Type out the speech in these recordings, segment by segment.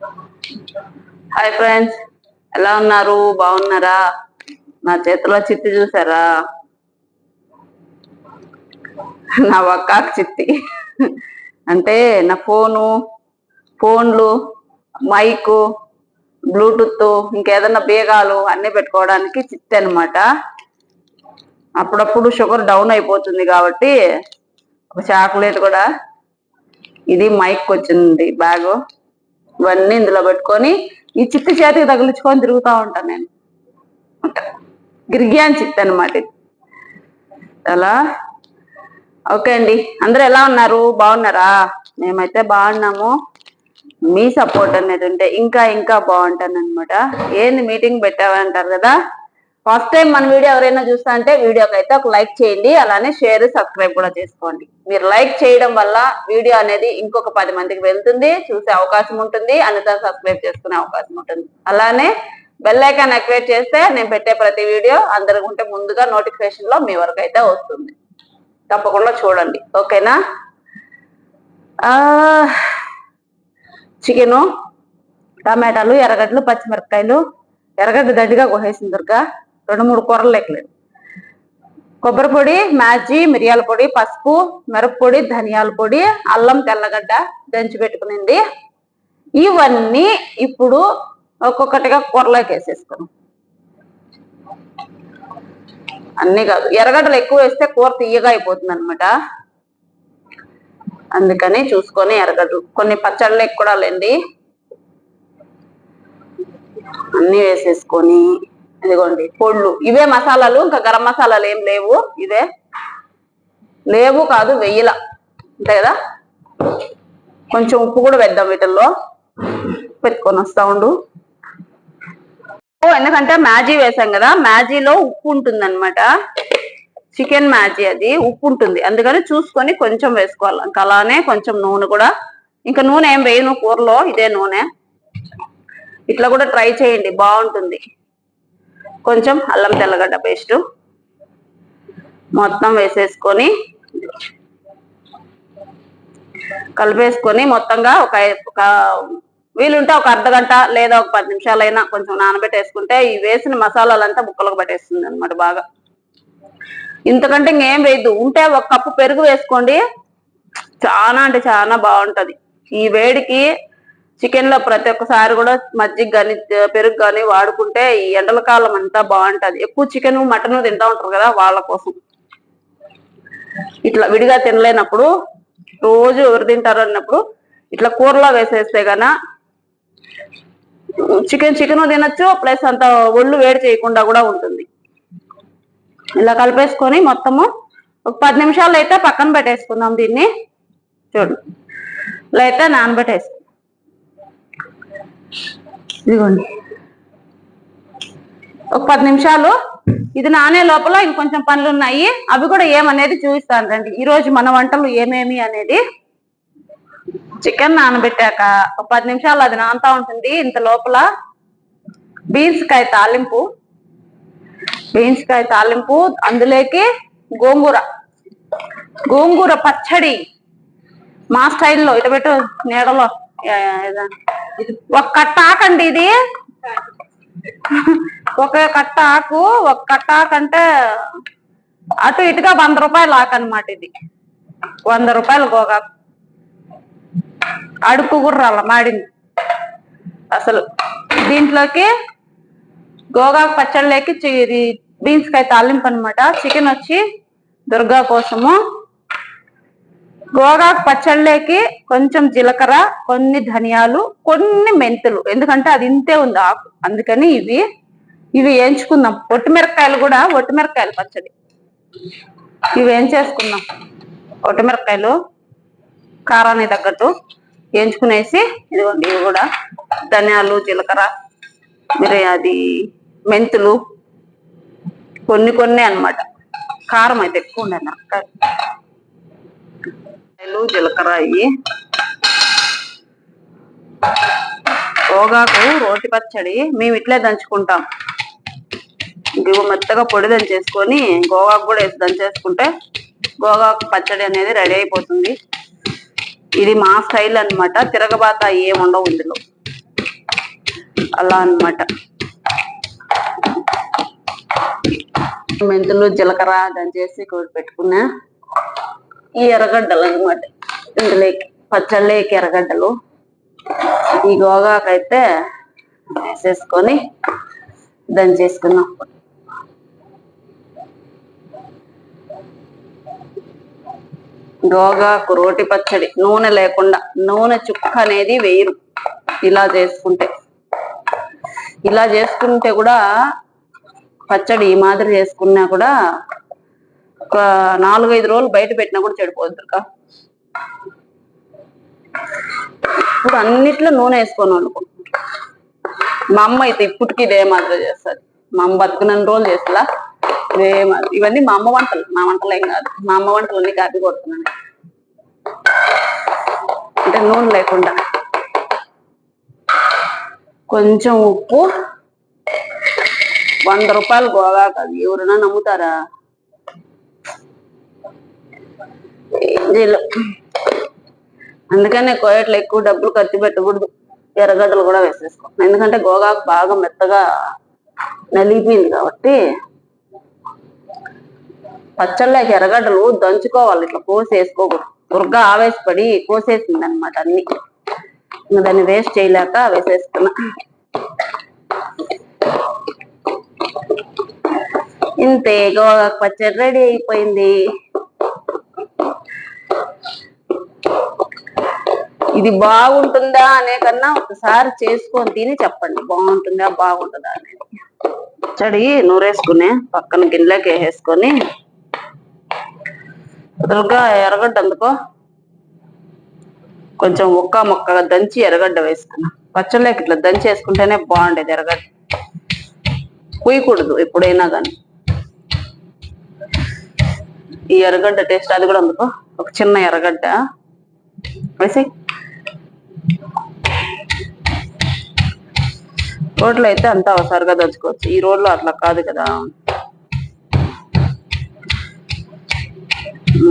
Hi friends ఎలా ఉన్నారు? బాగున్నారా? నా చేతిలో చిత్తి చూసారా? నా ఒక్కాకు చిత్తి అంటే నా ఫోను ఫోన్లు మైకు బ్లూటూత్ ఇంకేదన్నా బీగాలు అన్నీ పెట్టుకోవడానికి చిత్తి అన్నమాట. అప్పుడప్పుడు షుగర్ డౌన్ అయిపోతుంది కాబట్టి ఒక చాక్లెట్ కూడా. ఇది మైక్ వచ్చింది బ్యాగు. ఇవన్నీ ఇందులో పెట్టుకొని ఈ చిత్తి చేతికి తగిలించుకొని తిరుగుతూ ఉంటాను నేను. గిరిగియాన్ చిత్తి అనమాట ఇది. అలా. ఓకే అండి. అందరూ ఎలా ఉన్నారు? బాగున్నారా? మేమైతే బాగున్నాము. మీ సపోర్ట్ అనేది ఉంటే ఇంకా ఇంకా బాగుంటాను అనమాట ఏంది మీటింగ్ పెట్టావంటారు కదా? ఫస్ట్ టైం మన వీడియో ఎవరైనా చూస్తా అంటే వీడియోకి అయితే ఒక లైక్ చేయండి అలానే షేర్ సబ్స్క్రైబ్ కూడా చేసుకోండి. మీరు లైక్ చేయడం వల్ల వీడియో అనేది ఇంకొక పది మందికి వెళ్తుంది చూసే అవకాశం ఉంటుంది అన్నితో సబ్స్క్రైబ్ చేసుకునే అవకాశం ఉంటుంది. అలానే బెల్ ఐకాన్ యాక్టివేట్ చేస్తే నేను పెట్టే ప్రతి వీడియో అందరికి ఉంటే ముందుగా నోటిఫికేషన్లో మీ వరకు అయితే వస్తుంది. తప్పకుండా చూడండి. ఓకేనా? చికెను టమాటాలు ఎర్రగడ్డలు పచ్చిమిరపకాయలు ఎర్రగడ్డ దండిగా కోసేసింది దుర్గా. రెండు మూడు కూరలు లెక్కలేదు కొబ్బరి పొడి మ్యాజీ మిరియాల పొడి పసుపు మిరప్పొడి ధనియాల పొడి అల్లం తెల్లగడ్డ దంచి పెట్టుకునింది ఇవన్నీ ఇప్పుడు ఒక్కొక్కటిగా కూరలోకి వేసేసుకున్నాం. అన్నీ కాదు. ఎర్రగడ్డలు ఎక్కువ వేస్తే కూర తీయగా అయిపోతుంది అనమాట అందుకని చూసుకొని ఎర్రగడ్డలు. కొన్ని పచ్చళ్ళు కూడా లేండి. అన్నీ వేసేసుకొని ఇదిగోండి పొళ్ళు. ఇవే మసాలాలు ఇంకా గరం మసాలాలు ఏం లేవు. ఇదే. లేవు కాదు వెయ్యిల. అంతే కదా? కొంచెం ఉప్పు కూడా వేద్దాం వీటిల్లో. పెట్టుకొని వస్తా ఉండు. ఎందుకంటే మ్యాజీ వేసాం కదా? మ్యాజీలో ఉప్పు ఉంటుంది అనమాట చికెన్ మ్యాజీ అది ఉప్పు ఉంటుంది. అందుకని చూసుకొని కొంచెం వేసుకోవాలి. ఇంకా అలానే కొంచెం నూనె కూడా. ఇంకా నూనె ఏం వేయను కూరలో ఇదే నూనె. ఇట్లా కూడా ట్రై చేయండి బాగుంటుంది. కొంచెం అల్లం తెల్లగడ్డ పేస్ట్ మొత్తం వేసేసుకొని కలిపేసుకొని మొత్తంగా ఒక ఒక వీలుంటే ఒక అర్ధ గంట లేదా ఒక పది నిమిషాలైనా కొంచెం నానబెట్టేసుకుంటే ఈ వేసిన మసాలాలంతా ముక్కలకు పట్టేస్తుంది అనమాట బాగా. ఇంతకంటే ఇంకేం వేయద్దు. ఉంటే ఒక కప్పు పెరుగు వేసుకోండి. చాలా అంటే చాలా బాగుంటుంది. ఈ వేడికి చికెన్లో ప్రతి ఒక్కసారి కూడా మజ్జిగ కానీ పెరుగు కానీ వాడుకుంటే ఈ ఎండల కాలం అంతా బాగుంటది. ఎక్కువ చికెన్ మటన్ తింటా ఉంటారు కదా వాళ్ళ కోసం. ఇట్లా విడిగా తినలేనప్పుడు రోజు ఎవరు తింటారు అన్నప్పుడు ఇట్లా కూరలో వేసేస్తే గన చికెన్ చికెన్ తినొచ్చు ప్లస్ అంత ఒళ్ళు వేడి చేయకుండా కూడా ఉంటుంది. ఇలా కలిపేసుకొని మొత్తము ఒక పది నిమిషాలు అయితే పక్కన పెట్టేసుకుందాం దీన్ని. చూడు. ఇలా అయితే నానబెట్టేసుకుందాం ఇదిగోండి. ఒక పది నిమిషాలు. ఇది నానే లోపల ఇంకొంచెం పనులు ఉన్నాయి. అవి కూడా ఏమనేది చూపిస్తాను రండి. ఈరోజు మన వంటలు ఏమేమి అనేది. చికెన్ నానబెట్టాక ఒక పది నిమిషాలు అది నానుతా ఉంటుంది. ఇంత లోపల బీన్స్ కాయ తాలింపు. బీన్స్ కాయ తాలింపు అందులోకి గోంగూర. గోంగూర పచ్చడి. మా స్టైల్లో ఇటు పెట్టు నీడలో. ఒక కట్ట ఆకండి ఇది. ఒక కట్ట ఆకు ఒక కట్ట ఆకు అంటే అటు ఇటుగా వంద రూపాయలు ఆకు అనమాట ఇది. వంద రూపాయలు గోగాకు. అడుపు గుర్రాల మాడింది. అసలు దీంట్లోకి గోగాకు పచ్చళ్ళకి ఇది బీన్స్కి అయితే తాలింపు అనమాట చికెన్ వచ్చి దుర్గా కోసము. గోగాకు పచ్చళ్ళకి కొంచెం జీలకర్ర కొన్ని ధనియాలు కొన్ని మెంతులు. ఎందుకంటే అది ఇంతే ఉంది ఆకు. అందుకని ఇవి ఇవి వేయించుకుందాం. ఒట్టిమిరకాయలు కూడా ఒట్టిమిరకాయలు పచ్చడి. ఇవి ఏం చేసుకుందాం? ఒట్టిమిరకాయలు కారానికి తగ్గట్టు వేయించుకునేసి ఇదిగోండి ఇవి కూడా. ధనియాలు జీలకర్ర మరి అది మెంతులు కొన్ని కొన్ని అన్నమాట. కారం అయితే ఎక్కువ ఉండే జీలకర్ర అయ్యి పోగాకు రోటి పచ్చడి మేము ఇట్లే దంచుకుంటాం. ఇవి మెత్తగా పొడి దంచేసుకొని గోగాకు కూడా వేసి దంచేసుకుంటే గోగాకు పచ్చడి అనేది రెడీ అయిపోతుంది. ఇది మా స్టైల్ అన్నమాట. తిరగబాత ఏముండవు ఉండవు ఇందులో. అలా అన్నమాట. మెంతులు జీలకర్ర దంచేసి కోడి పెట్టుకున్నా. ఈ ఎర్రగడ్డలు అనమాట ఇందులోకి పచ్చళ్ళకి ఎర్రగడ్డలు. ఈ గోగాకైతే వేసేసుకొని దంచేసుకున్నాం గోగాకు రోటి పచ్చడి నూనె లేకుండా నూనె చుక్క అనేది వేయరు. ఇలా చేసుకుంటే. ఇలా చేసుకుంటే కూడా పచ్చడి ఈ మాదిరి చేసుకున్నా కూడా ఒక నాలుగైదు రోజులు బయట పెట్టినా కూడా చెడిపోద్దు ఇప్పుడు అన్నిట్లో నూనె వేసుకొని వండుకో. మా అమ్మ అయితే ఇప్పటికి ఇదే మాదిరి చేస్తుంది. మా అమ్మ బతుకునన్ని రోజులు చేస్తా ఇదే మాదిరి. ఇవన్నీ మా అమ్మ వంటలు. నా వంటలు ఏం కాదు. మా అమ్మ వంటలు అన్ని కాపీ కొడుతున్నాను. అంటే నూనె లేకుండా. కొంచెం ఉప్పు వంద రూపాయలు గోగాకు అది ఎవరైనా నమ్ముతారా? ఏం అందుకనే కోయట్లో ఎక్కువ డబ్బులు ఖర్చు పెట్టకూడదు. ఎర్రగడ్డలు కూడా వేసేసుకో. ఎందుకంటే గోగాకు బాగా మెత్తగా నలిగిపోయింది కాబట్టి పచ్చళ్ళకి ఎర్రగడ్డలు దంచుకోవాలి. ఇట్లా కోసి వేసుకోకూడదు దుర్గా ఆవేశపడి కోసేసింది అనమాట అన్ని. ఇంకా దాన్ని వేస్ట్ చేయలేక వేసేస్తున్నా. ఇంతే గోగాకు పచ్చడి రెడీ అయిపోయింది. ఇది బాగుంటుందా అనే కన్నా ఒకసారి చేసుకొని తిని చెప్పండి. బాగుంటుందా బాగుంటుందా అనేది. చడి నూరేసుకునే పక్కన గిన్నెలోకి వేసేసుకొని వదలుగా ఎర్రగడ్డ అందుకో. కొంచెం ఒక్క మొక్కగా దంచి ఎర్రగడ్డ వేసుకున్నా. పచ్చళ్ళకి ఇట్లా దంచి వేసుకుంటేనే బాగుండేది ఎర్రగడ్డ. కుయ్యకూడదు ఎప్పుడైనా కానీ ఈ ఎర్రగడ్డ టేస్ట్ అది కూడా అందుకో. ఒక చిన్న ఎర్రగడ్డ వేసే రోడ్లో అయితే అంతా ఒకసారిగా దంచుకోవచ్చు. ఈ రోడ్లో అట్లా కాదు కదా.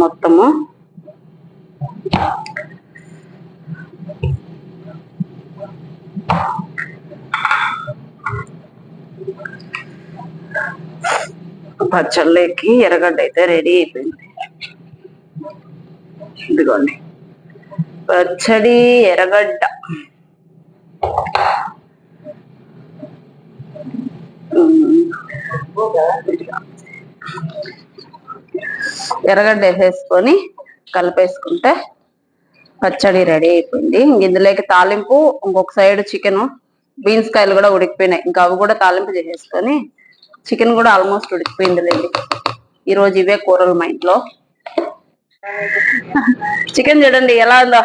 మొత్తము. పచ్చళ్ళకి ఎర్రగడ్డ అయితే రెడీ అయిపోయింది. ఇదిగోండి. పచ్చడి ఎర్రగడ్డ. ఎర్రగడ్డ వేసేసుకొని కలిపేసుకుంటే పచ్చడి రెడీ అయిపోయింది. ఇందులోకి తాలింపు ఇంకొక సైడ్ చికెన్ బీన్స్ కాయలు కూడా ఉడికిపోయినాయి. ఇంకా అవి కూడా తాలింపు చేసేసుకొని చికెన్ కూడా ఆల్మోస్ట్ ఉడికిపోయింది లేండి. ఈరోజు ఇవే కూరలు మా ఇంట్లో. చికెన్ చూడండి ఎలా ఉందో.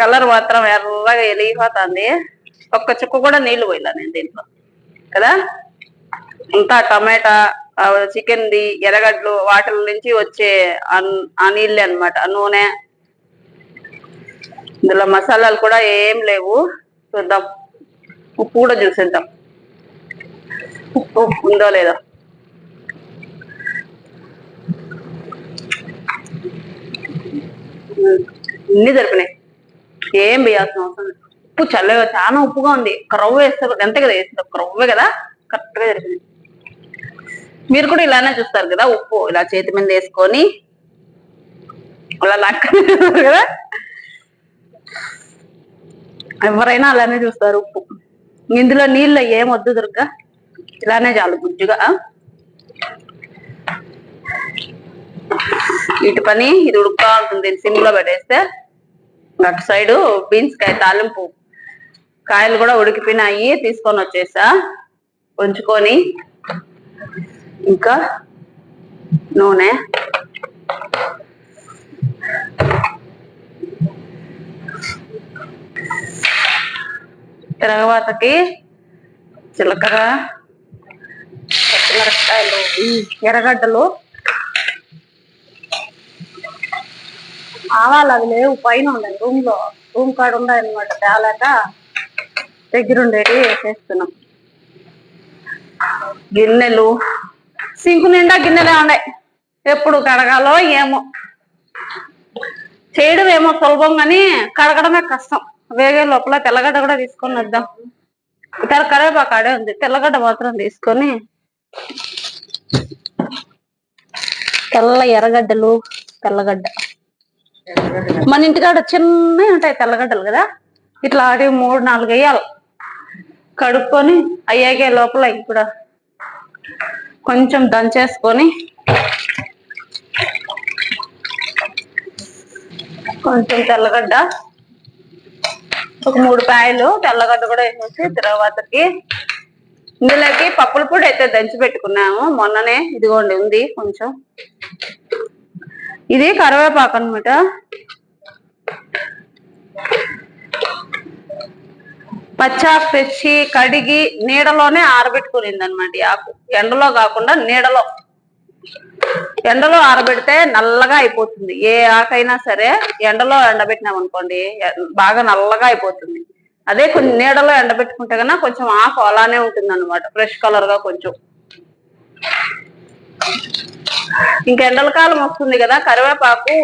కలర్ మాత్రం ఎర్రగా ఎలిగిపోతుంది. ఒక్క చుక్క కూడా నీళ్ళు పోయిలా నేను దీంట్లో. కదా? అంతా టమాటా చికెన్ ది ఎర్రగడ్డలు వాటి నుంచి వచ్చే ఆ నీళ్ళే అనమాట నూనె. ఇందులో మసాలాలు కూడా ఏం లేవు. చూద్దాం. ఉప్పు కూడా చూసేద్దాం. ఉప్పు ఉందో లేదో. అన్ని ఇన్ని జరిపినాయి ఏం వేయాల్సిన అవసరం ఉప్పు చల్లగా చాలా ఉప్పుగా ఉంది. క్రవ్ వేస్తారు ఎంత కదా వేస్తారు? క్రవ్వే కదా? కరెక్ట్గా జరిపింది మీరు కూడా ఇలానే చూస్తారు కదా ఉప్పు. ఇలా చేతి మీద వేసుకొని అలా లక్క కదా? ఎవరైనా అలానే చూస్తారు ఉప్పు. ఇందులో నీళ్ళు ఏం వద్దు దుర్గా? ఇలానే చాలు గుజ్జుగా. ఇటు పని ఇది ఉడుకుతా ఉంటుంది సిమ్లో పెట్టేస్తే. అటు సైడ్ బీన్స్ కాయ తాలింపు. కాయలు కూడా ఉడికిపోయినాయి. తీసుకొని వచ్చేసా. ఉంచుకొని. ఇంకా నూనె. తర్వాతకి జీలకర్ర పచ్చిమిరపకాయలు ఎర్రగడ్డలు. ఆవాలు అవి లేవు. పైన ఉన్నాయి రూమ్లో రూమ్ కాడ ఉన్నాయి అనమాట దగ్గరుండేటి వేసేస్తున్నాం. గిన్నెలు సింకు నిండా గిన్నెలే ఉన్నాయి. ఎప్పుడు కడగాలో ఏమో. చేయడం ఏమో సులభం కానీ కడగడమే కష్టం. వేగే లోపల తెల్లగడ్డ కూడా తీసుకొని వద్దాం. ఇతర కరేపాకు ఆడే ఉంది. తెల్లగడ్డ మాత్రం తీసుకొని తెల్ల ఎర్రగడ్డలు తెల్లగడ్డ. మన ఇంటికాడ చిన్నవి ఉంటాయి తెల్లగడ్డలు కదా? ఇట్లా ఆడి మూడు నాలుగు వేయాలి. కడుక్కొని అయ్యాకే లోపల ఇప్పుడు కొంచెం దంచేసుకొని కొంచెం తెల్లగడ్డ ఒక మూడు పాయలు తెల్లగడ్డ కూడా వేసేసి తర్వాతకి ఇందులోకి పప్పుల పొడి అయితే దంచి పెట్టుకున్నాము. మొన్ననే ఇదిగోండి ఉంది కొంచెం. ఇది కరివేపాకు అనమాట పచ్చాకు తెచ్చి కడిగి నీడలోనే ఆరబెట్టుకునింది అనమాట ఆకు. ఎండలో కాకుండా నీడలో. ఎండలో ఆరబెడితే నల్లగా అయిపోతుంది. ఏ ఆకైనా సరే ఎండలో ఎండబెట్టినాం అనుకోండి బాగా నల్లగా అయిపోతుంది. అదే కొన్ని నీడలో ఎండబెట్టుకుంటే కన్నా కొంచెం ఆకు అలానే ఉంటుంది అనమాట ఫ్రెష్ కలర్గా కొంచెం. ఇంకా ఎండల కాలం వస్తుంది కదా కరివేపాకు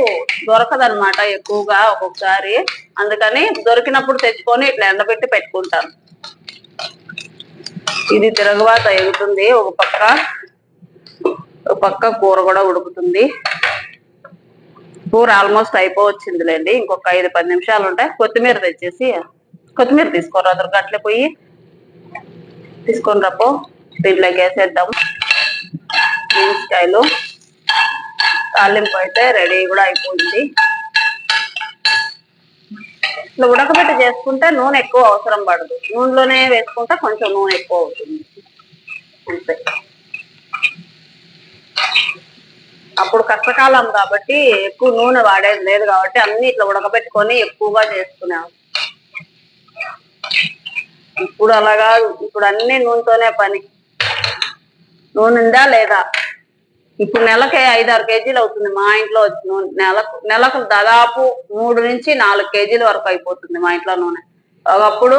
దొరకదనమాట ఎక్కువగా ఒక్కొక్కసారి. అందుకని దొరికినప్పుడు తెచ్చుకొని ఇట్లా ఎండబెట్టి పెట్టుకుంటాను. ఇది తిరగవాత ఎగుతుంది. ఒక పక్క ఒక పక్క కూర కూడా ఉడుకుతుంది. కూర ఆల్మోస్ట్ అయిపోవచ్చిందిలేండి. ఇంకొక ఐదు పది నిమిషాలు ఉంటాయి కొత్తిమీర తెచ్చేసి కొత్తిమీర తీసుకోరా అదొక అట్లే పోయి తీసుకొని రప్పో దీంట్లోకి వేసేద్దాం కాయలు. తాలింపు అయితే రెడీ కూడా అయిపోయింది. ఇట్లా ఉడకబెట్టి చేసుకుంటే నూనె ఎక్కువ అవసరం పడదు. నూనెలోనే వేసుకుంటే కొంచెం నూనె ఎక్కువ అవుతుంది. అంతే. అప్పుడు కష్టకాలం కాబట్టి ఎక్కువ నూనె వాడేది లేదు కాబట్టి అన్ని ఇట్లా ఉడకబెట్టుకొని ఎక్కువగా చేసుకున్నాం ఇప్పుడు అలాగా ఇప్పుడు అన్ని నూనెతోనే పని. నూనె ఉందా లేదా? ఇప్పుడు నెలకి ఐదారు కేజీలు అవుతుంది మా ఇంట్లో వచ్చి నూనె. నెలకు నెలకు దాదాపు మూడు నుంచి నాలుగు కేజీల వరకు అయిపోతుంది మా ఇంట్లో నూనె. ఒకప్పుడు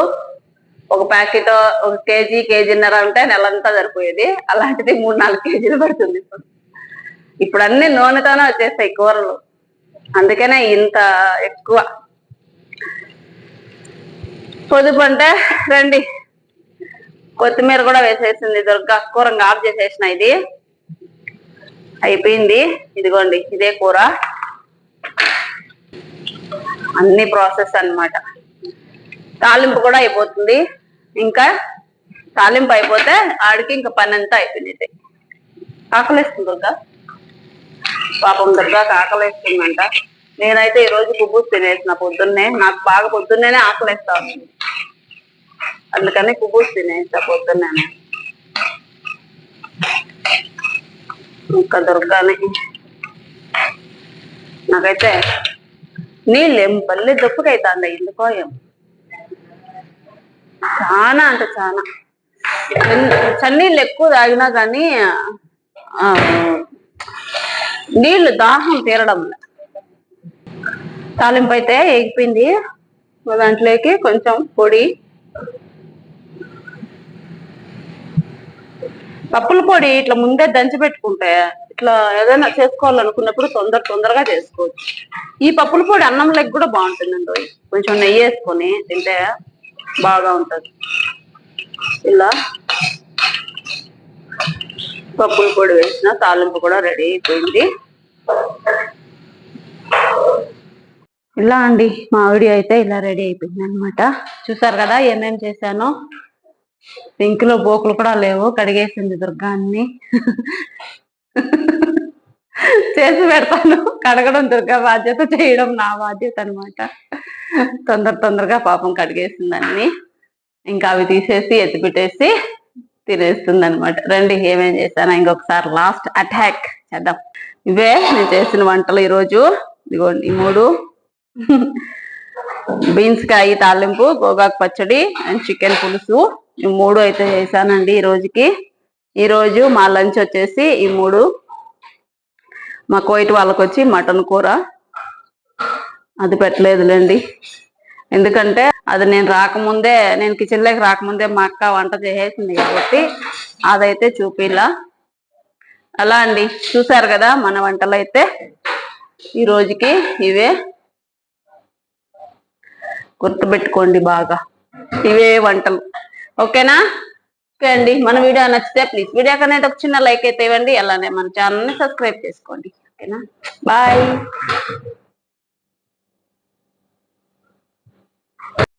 ఒక ప్యాకెట్ ఒక కేజీ కేజీన్నర ఉంటే నెలంతా సరిపోయేది. అలాంటిది మూడు నాలుగు కేజీలు పడుతుంది ఇప్పుడు. ఇప్పుడు అన్ని నూనెతోనే వచ్చేస్తాయి కూరలు. అందుకనే ఇంత ఎక్కువ. పొదుపు అంటే రండి. కొత్తిమీర కూడా వేసేసింది దుర్గా. కూరంగా ఆఫ్ చేసేసిన ఇది. అయిపోయింది. ఇదిగోండి ఇదే కూర. అన్ని ప్రాసెస్ అన్నమాట. తాలింపు కూడా అయిపోతుంది. ఇంకా తాలింపు అయిపోతే ఆడికి ఇంకా పని అంతా అయిపోయింది ఆకలిస్తుంది దుర్గా పాపం దుర్గా ఆకలిస్తుందంట. నేనైతే ఈ రోజు కుబూస్ తినేసిన పొద్దున్నే. నాకు బాగా పొద్దున్నేనే ఆకలేస్తా ఉంది. అందుకని కుబూస్ తినేసా పొద్దున్నే ఇంకా దుర్గాని నాకైతే నీళ్ళు ఏం బల్లి అండి ఎందుకో ఏం చాలా అంటే చాలా చన్నీళ్ళు ఎక్కువ తాగినా కానీ నీళ్ళు నీళ్ళు దాహం తీరడం తాలింపు అయితే ఎగిపోయింది దాంట్లోకి కొంచెం పొడి పప్పుల పొడి ఇట్లా ముందే దంచి పెట్టుకుంటే ఇట్లా ఏదైనా చేసుకోవాలనుకున్నప్పుడు తొందర తొందరగా చేసుకోవచ్చు. ఈ పప్పుల పొడి అన్నం లెగ్ కూడా బాగుంటుందండి కొంచెం నెయ్యి వేసుకొని తింటే బాగా ఉంటుంది. ఇలా పప్పుల పొడి వేసిన తాలింపు కూడా రెడీ అయిపోయింది. ఇలా అండి మా వీడియో అయితే ఇలా రెడీ అయిపోయింది అనమాట చూసారు కదా ఏమేమి చేశానో? సింక్ బోకులు కూడా లేవు. కడిగేసింది దుర్గాన్ని. చేసి పెడతాను. కడగడం దుర్గా బాధ్యత చేయడం నా బాధ్యత అనమాట తొందర తొందరగా పాపం కడిగేసిందని ఇంకా అవి తీసేసి ఎత్తిపెట్టేసి తినేస్తుంది అనమాట రండి ఏమేం చేశాను ఇంకొకసారి లాస్ట్ అటాక్ చేద్దాం. ఇవే నేను చేసిన వంటలు ఈరోజు. ఇదిగోండి ఈ మూడు. బీన్స్ కాయ తాలింపు గోగాకు పచ్చడి అండ్ చికెన్ పులుసు. మూడు అయితే చేశానండి ఈ రోజుకి. ఈరోజు మా లంచ్ వచ్చేసి ఈ మూడు. మా కోయిట్ వాళ్ళకి వచ్చి మటన్ కూర. అది పెట్టలేదులేండి. ఎందుకంటే అది నేను రాకముందే నేను కిచెన్లోకి రాకముందే మా అక్క వంట చేసేసింది కాబట్టి అదైతే చూపిలా. అలా అండి. చూసారు కదా మన వంటలు అయితే ఈ రోజుకి ఇవే. గుర్తుపెట్టుకోండి బాగా. ఇవే వంటలు. ఓకేనా? ఓకే అండి. మన వీడియో నచ్చితే ప్లీజ్ వీడియో కనేది ఒక చిన్న లైక్ అయితే ఇవ్వండి. అలానే మన ఛానల్ని సబ్స్క్రైబ్ చేసుకోండి. ఓకేనా? బాయ్.